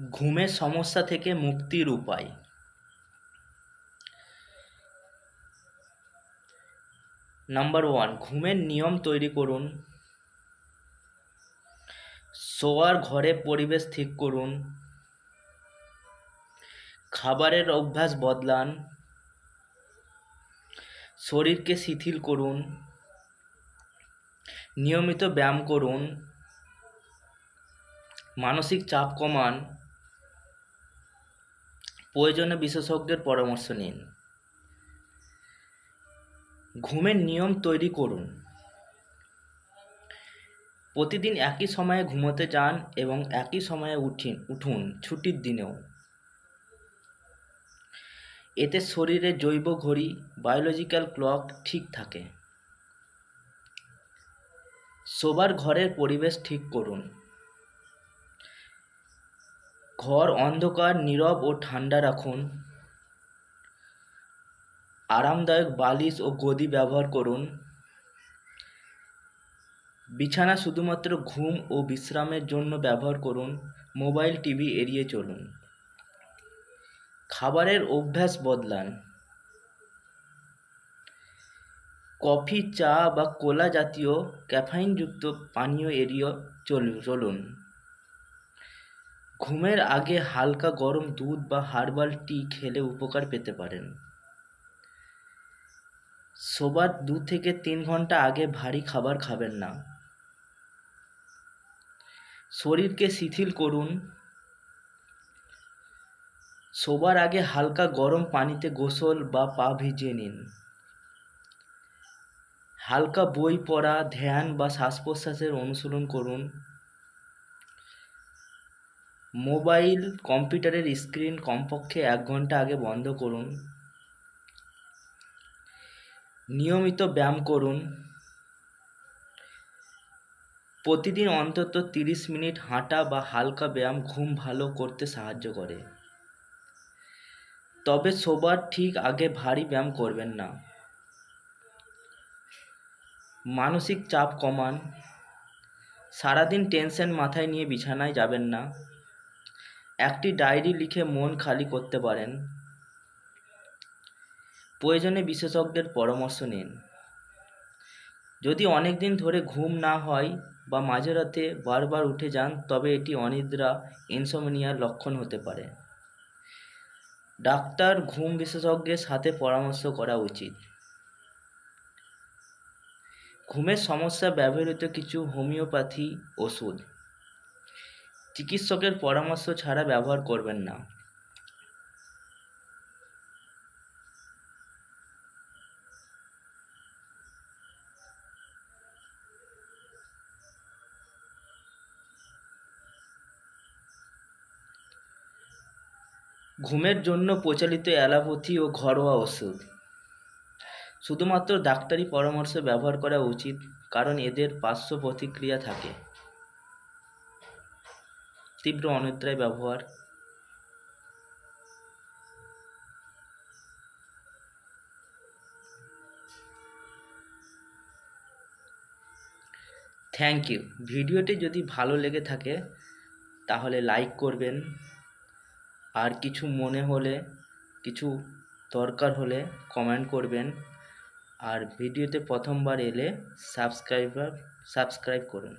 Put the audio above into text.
ঘুমের সমস্যা থেকে মুক্তির উপায়। নাম্বার ওয়ান, ঘুমের নিয়ম তৈরি করুন। শোয়ার ঘরে পরিবেশ ঠিক করুন। খাবারের অভ্যাস বদলান। শরীরকে শিথিল করুন। নিয়মিত ব্যায়াম করুন। মানসিক চাপ কমান। প্রয়োজনে বিশেষজ্ঞের পরামর্শ নিন। ঘুমের নিয়ম তৈরি করুন। প্রতিদিন একই সময়ে ঘুমোতে যান এবং একই সময়ে উঠিন, উঠুন ছুটির দিনেও। এতে শরীরের জৈব ঘড়ি বায়োলজিক্যাল ক্লক ঠিক থাকে। শোবার ঘরের পরিবেশ ঠিক করুন। ঘর অন্ধকার, নীরব ও ঠান্ডা রাখুন। আরামদায়ক বালিশ ও গদি ব্যবহার করুন। বিছানা শুধুমাত্র ঘুম ও বিশ্রামের জন্য ব্যবহার করুন। মোবাইল, টিভি এড়িয়ে চলুন। খাবারের অভ্যাস বদলান। কফি, চা বা কোলা জাতীয় ক্যাফাইনযুক্ত পানীয় এড়িয়ে চলুন চলুন। ঘুমের আগে হালকা গরম দুধ বা হার্বাল টি খেলে উপকার পেতে পারেন। শোবার দু থেকে তিন ঘণ্টা আগে ভারী খাবার খাবেন না। শরীরকে শিথিল করুন। শোবার আগে হালকা গরম পানিতে গোসল বা পা ভিজিয়ে নিন। হালকা বই পড়া, ধ্যান বা শ্বাস প্রশ্বাসের অনুশীলন করুন। মোবাইল কম্পিউটারের স্ক্রিন কমপক্ষে এক ঘণ্টা আগে বন্ধ করুন। নিয়মিত ব্যায়াম করুন। প্রতিদিন অন্তত তিরিশ মিনিট হাঁটা বা হালকা ব্যায়াম ঘুম ভালো করতে সাহায্য করে। তবে শোবার ঠিক আগে ভারী ব্যায়াম করবেন না। মানসিক চাপ কমান। সারাদিন টেনশন মাথায় নিয়ে বিছানায় যাবেন না। একটি ডায়েরি লিখে মন খালি করতে পারেন। প্রয়োজনে বিশেষজ্ঞের পরামর্শ নিন। যদি অনেক দিন ধরে ঘুম না হয় বা মাঝরাতে বারবার উঠে যান, তবে এটি অনিদ্রা ইনসোমনিয়ার লক্ষণ হতে পারে। ডাক্তার ঘুম বিশেষজ্ঞের সাথে পরামর্শ করা উচিত। ঘুমের সমস্যা ব্যবহৃত কিছু হোমিওপ্যাথি ওষুধ। চিকিৎসকের পরামর্শ ছাড়া ব্যবহার করবেন না। ঘুমের জন্য প্রচলিত অ্যালোপ্যাথি ও ঘরোয়া ওষুধ। শুধুমাত্র ডাক্তারি পরামর্শ ব্যবহার করা উচিত, কারণ এদের পার্শ্ব প্রতিক্রিয়া থাকে। তীব্র অনিদ্রায় ব্যবহার। থ্যাংক ইউ ভিডিওটি যদি ভালো লেগে থাকে, তাহলে লাইক করবেন। আর কিছু মনে হলে, কিছু দরকার হলে কমেন্ট করবেন। আর ভিডিওতে প্রথমবার এলে সাবস্ক্রাইবার সাবস্ক্রাইব করুন।